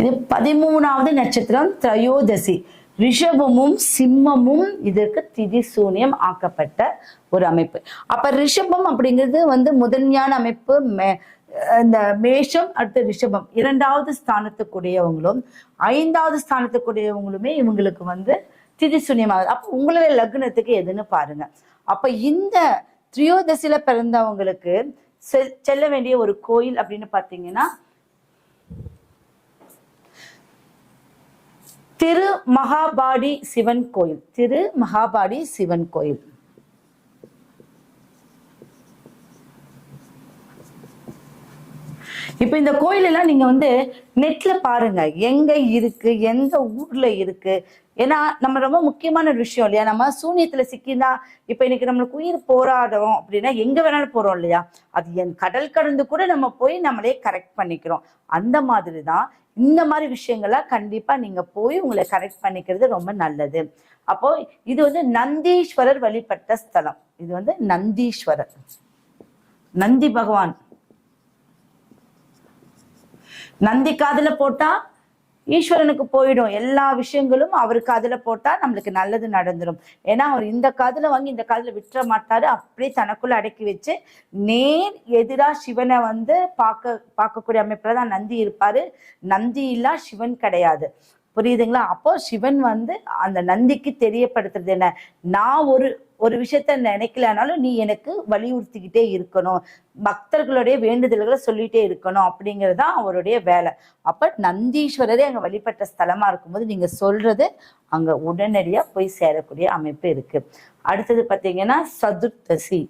ఇది పదిమూడవది నక్షత్రం త్రయోదశి. ரிஷபமும் சிம்மமும் இதற்கு திதி சூன்யம் ஆக்கப்பட்ட ஒரு அமைப்பு. அப்ப ரிஷபம் அப்படிங்கிறது வந்து முதன்மையான அமைப்பு மே- இந்த மேஷம் அடுத்து ரிஷபம். இரண்டாவது ஸ்தானத்துக்குடையவங்களும் ஐந்தாவது ஸ்தானத்துக்குடையவங்களுமே இவங்களுக்கு வந்து திதி ஆகுது. அப்போ உங்களுடைய லக்னத்துக்கு எதுன்னு பாருங்க. அப்ப இந்த திரியோதசியில பிறந்தவங்களுக்கு செ- செல்ல வேண்டிய ஒரு கோயில் அப்படின்னு பார்த்தீங்கன்னா திரு மகாபாடி சிவன் கோயில். திரு மகாபாடி சிவன் கோயில். இப்ப இந்த கோயில் எல்லாம் நீங்க வந்து நெட்ல பாருங்க. எங்க இருக்கு? எந்த ஊர்ல இருக்கு? ஏன்னா நம்ம ரொம்ப முக்கியமான ஒரு விஷயம் இல்லையா? நம்ம சூனியத்துல சிக்கினா இப்ப இன்னைக்கு நம்மளுக்கு உயிர் போராடுறோம் அப்படின்னா எங்க வேணாலும் போறோம் இல்லையா? அது என் கடல் கடந்து கூட நம்ம போய் நம்மளே கரெக்ட் பண்ணிக்கிறோம். அந்த மாதிரி தான் இந்த மாதிரி விஷயங்கள்லாம் கண்டிப்பா நீங்க போய் உங்களை கரெக்ட் பண்ணிக்கிறது ரொம்ப நல்லது. அப்போ இது வந்து நந்தீஸ்வரர் வழிபட்ட ஸ்தலம். இது வந்து நந்தீஸ்வரர். நந்தி பகவான். நந்தி காதுல போட்டா ஈஸ்வரனுக்கு போயிடும். எல்லா விஷயங்களும் அவர் காதுல போட்டா நம்மளுக்கு நல்லது நடந்துடும் ஏன்னா அவர் இந்த காதுல வாங்கி இந்த காதுல விட்டுற மாட்டாரு. அப்படியே தனக்குள்ள அடக்கி வச்சு நேர் எதிரா சிவனை வந்து பார்க்க பார்க்கக்கூடிய அமைப்புல தான் நந்தி இருப்பாரு. நந்தி இல்லா சிவன் கிடையாது. புரியுதுங்களா? அப்போ சிவன் வந்து அந்த நந்திக்கு தெரியப்படுத்துறது என்ன? நான் ஒரு ஒரு விஷயத்த நினைக்கலனாலும் நீ எனக்கு வலியுறுத்திக்கிட்டே இருக்கணும். பக்தர்களுடைய வேண்டுதல்களை சொல்லிட்டே இருக்கணும் அப்படிங்கிறது தான் அவருடைய வேலை. அப்ப நந்தீஸ்வரரே அங்க வழிபட்ட ஸ்தலமா இருக்கும்போது நீங்க சொல்றது அங்க உடனடியா போய் சேரக்கூடிய அமைப்பு இருக்கு. அடுத்தது பாத்தீங்கன்னா சதுர்த்தசி.